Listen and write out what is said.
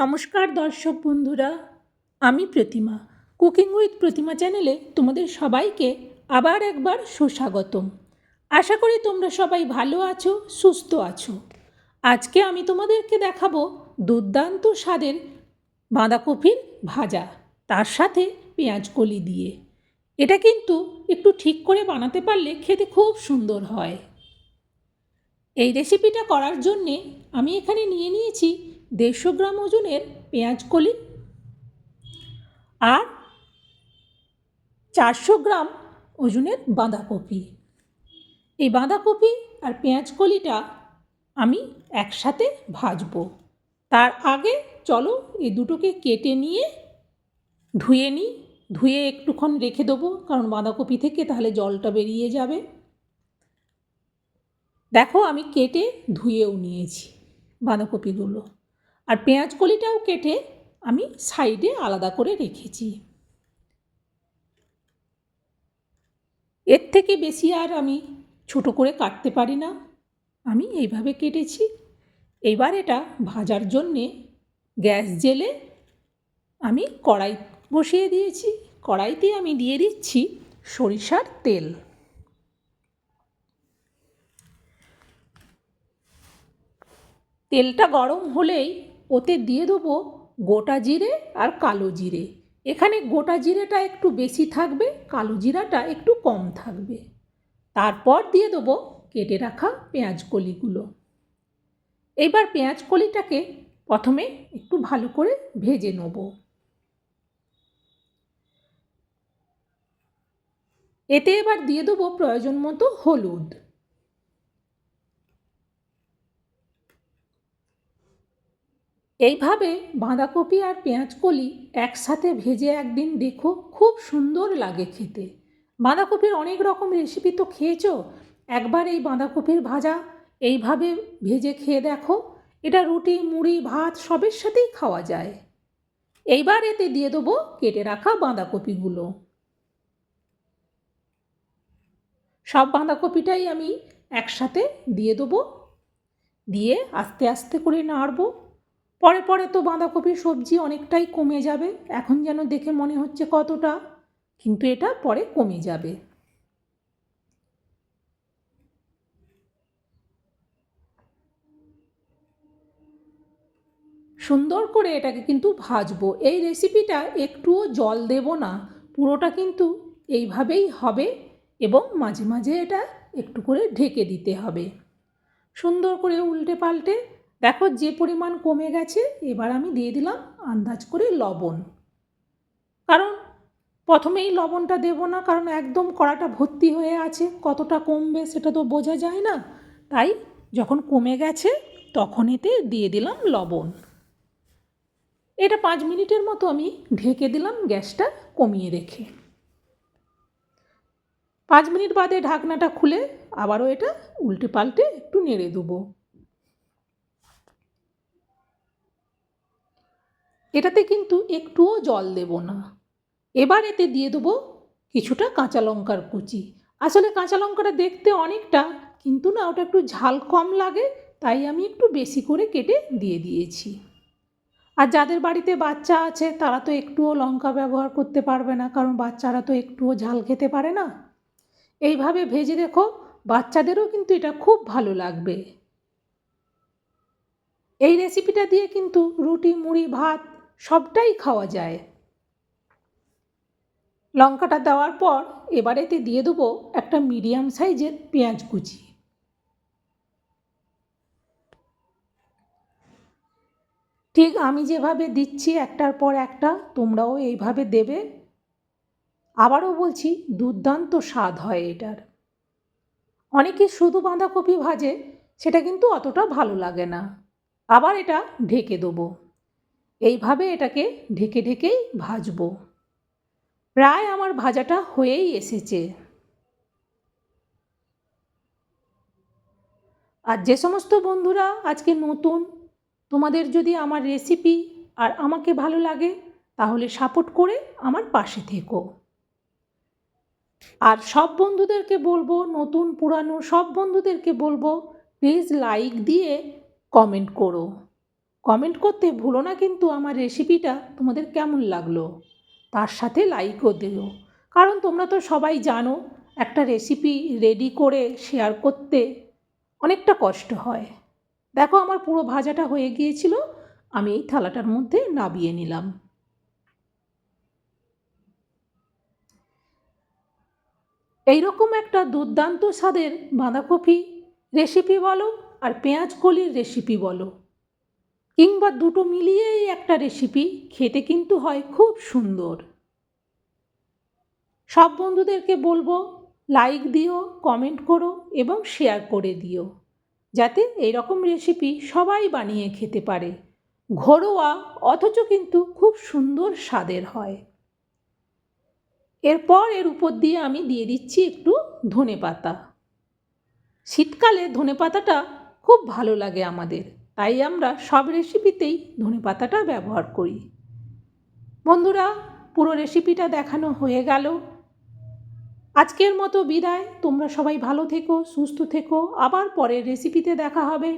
নমস্কার দর্শক বন্ধুরা, আমি প্রতিমা। কুকিং উইথ প্রতিমা চ্যানেলে তোমাদের সবাইকে আবার একবার সুস্বাগতম। আশা করি তোমরা সবাই ভালো আছো, সুস্থ আছো। আজকে আমি তোমাদেরকে দেখাবো দুর্দান্ত স্বাদের বাঁধাকপির ভাজা, তার সাথে পেঁয়াজ কলি দিয়ে। এটা কিন্তু একটু ঠিক করে বানাতে পারলে খেতে খুব সুন্দর হয়। এই রেসিপিটা করার জন্যে আমি এখানে নিয়ে নিয়েছি দেড়শো গ্রাম ওজনের পেঁয়াজ কলি আর চারশো গ্রাম ওজনের বাঁধাকপি। এই বাঁধাকপি আর পেঁয়াজ কলিটা আমি একসাথে ভাজবো। তার আগে চলো এই দুটোকে কেটে নিয়ে ধুয়ে নিই। ধুয়ে একটুক্ষণ রেখে দেবো, কারণ বাঁধাকপি থেকে তাহলে জলটা বেরিয়ে যাবে। দেখো আমি কেটে ধুয়েও নিয়েছি বাঁধাকপিগুলো। আর পেঁয়াজ কলিটাও কেটে আমি সাইডে আলাদা করে রেখেছি। এর থেকে বেশি আর আমি ছোট করে কাটতে পারি না। আমি এইভাবে কেটেছি। এবার এটা ভাজার জন্যে গ্যাস জেলে আমি কড়াই বসিয়ে দিয়েছি। কড়াইতে আমি দিয়ে দিচ্ছি সরিষার তেল। তেলটা গরম হলেই ওতে দিয়ে দেবো গোটা জিরে আর কালো জিরে। এখানে গোটা জিরেটা একটু বেশি থাকবে, কালো জিরাটা একটু কম থাকবে। তারপর দিয়ে দেবো কেটে রাখা পেঁয়াজ কলিগুলো। এবার পেঁয়াজ কলিটাকে প্রথমে একটু ভালো করে ভেজে নেব। এতে এবার দিয়ে দেবো প্রয়োজন মতো হলুদ। এইভাবে বাঁধাকপি আর পেঁয়াজ কলি একসাথে ভেজে একদিন দেখো খুব সুন্দর লাগে খেতে। বাঁধাকপির অনেক রকম রেসিপি তো খেয়েছো? একবার এই বাঁধাকপির ভাজা এইভাবে ভেজে খেয়ে দেখো। এটা রুটি, মুড়ি, ভাত সবের সাথেই খাওয়া যায়। এইবার এতে দিয়ে দেবো কেটে রাখা বাঁধাকপিগুলো। সব বাঁধাকপিটাই আমি একসাথে দিয়ে দেবো। দিয়ে আস্তে আস্তে করে নাড়বো। পরে পরে তো বাঁধাকপির সবজি অনেকটাই কমে যাবে। এখন যেন দেখে মনে হচ্ছে কতটা, কিন্তু এটা পরে কমে যাবে। সুন্দর করে এটাকে কিন্তু ভাজবো। এই রেসিপিটা একটুও জল দেব না, পুরোটা কিন্তু এইভাবেই হবে এবং মাঝে মাঝে এটা একটু করে ঢেকে দিতে হবে। সুন্দর করে উল্টে পাল্টে দেখো যে পরিমাণ কমে গেছে, এবার আমি দিয়ে দিলাম আন্দাজ করে লবণ। কারণ প্রথমেই লবণটা দেবো না, কারণ একদম কড়াটা ভর্তি হয়ে আছে, কতটা কমবে সেটা তো বোঝা যায় না। তাই যখন কমে গেছে, তখন এতে দিয়ে দিলাম লবণ। এটা পাঁচ মিনিটের মতো আমি ঢেকে দিলাম গ্যাসটা কমিয়ে রেখে। পাঁচ মিনিট বাদে ঢাকনাটা খুলে আবারও এটা উল্টে পাল্টে একটু নেড়ে দেবো। এটাতে কিন্তু একটুও জল দেব না। এবার এতে দিয়ে দেবো কিছুটা কাঁচা লঙ্কার কুচি। আসলে কাঁচা লঙ্কাটা দেখতে অনেকটা, কিন্তু না, ওটা একটু ঝাল কম লাগে, তাই আমি একটু বেশি করে কেটে দিয়ে দিয়েছি। আর যাদের বাড়িতে বাচ্চা আছে, তারা তো একটুও লঙ্কা ব্যবহার করতে পারবে না, কারণ বাচ্চারা তো একটুও ঝাল খেতে পারে না। এইভাবে ভেজে দেখো, বাচ্চাদেরও কিন্তু এটা খুব ভালো লাগবে। এই রেসিপিটা দিয়ে কিন্তু রুটি, মুড়ি, ভাত সবটাই খাওয়া যায়। লঙ্কাটা দেওয়ার পর এবারেতে দিয়ে দেবো একটা মিডিয়াম সাইজের পেঁয়াজ কুচি। ঠিক আমি যেভাবে দিচ্ছি একটার পর একটা, তোমরাও এইভাবে দেবে। আবারও বলছি, দুর্দান্ত স্বাদ হয় এটার। অনেকে শুধু বাঁধাকপি ভাজে, সেটা কিন্তু অতটা ভালো লাগে না। আবার এটা ঢেকে দেবো। এইভাবে এটাকে ঢেকে ঢেকেই ভাজবো। প্রায় আমার ভাজাটা হয়েই এসেছে। আর যে সমস্ত বন্ধুরা আজকে নতুন, তোমাদের যদি আমার রেসিপি আর আমাকে ভালো লাগে, তাহলে সাপোর্ট করে আমার পাশে থেকো। আর সব বন্ধুদেরকে বলব, নতুন, পুরানো সব বন্ধুদেরকে বলব প্লিজ লাইক দিয়ে কমেন্ট করো। কমেন্ট করতে ভুলো না কিন্তু আমার রেসিপিটা তোমাদের কেমন লাগল? তার সাথে লাইকও দিও। কারণ তোমরা তো সবাই জানো, একটা রেসিপি রেডি করে শেয়ার করতে অনেকটা কষ্ট হয়। দেখো আমার পুরো ভাজাটা হয়ে গিয়েছিল, আমি এই থালাটার মধ্যে নাবিয়ে নিলাম। এইরকম একটা দুর্দান্ত স্বাদের বাঁধাকপি রেসিপি বলো আর পেঁয়াজ কলির রেসিপি বলো। কিংবা দুটো মিলিয়েই একটা রেসিপি খেতে কিন্তু হয় খুব সুন্দর। সব বন্ধুদেরকে বলব লাইক দিও কমেন্ট করো এবং শেয়ার করে দিও, যাতে এইরকম রেসিপি সবাই বানিয়ে খেতে পারে। ঘরোয়া অথচ কিন্তু খুব সুন্দর স্বাদের হয়। এরপর এর উপর দিয়ে আমি দিয়ে দিচ্ছি একটু ধনে পাতা শীতকালে ধনে পাতাটা খুব ভালো লাগে আমাদের। তাই আমরা সব রেসিপিতেই ধনে পাতাটা ব্যবহার করি। বন্ধুরা, পুরো রেসিপিটা দেখানো হয়ে গেল। আজকের মতো বিদায়। তোমরা সবাই ভালো থেকো, সুস্থ থেকো। আবার পরের রেসিপিতে দেখা হবে।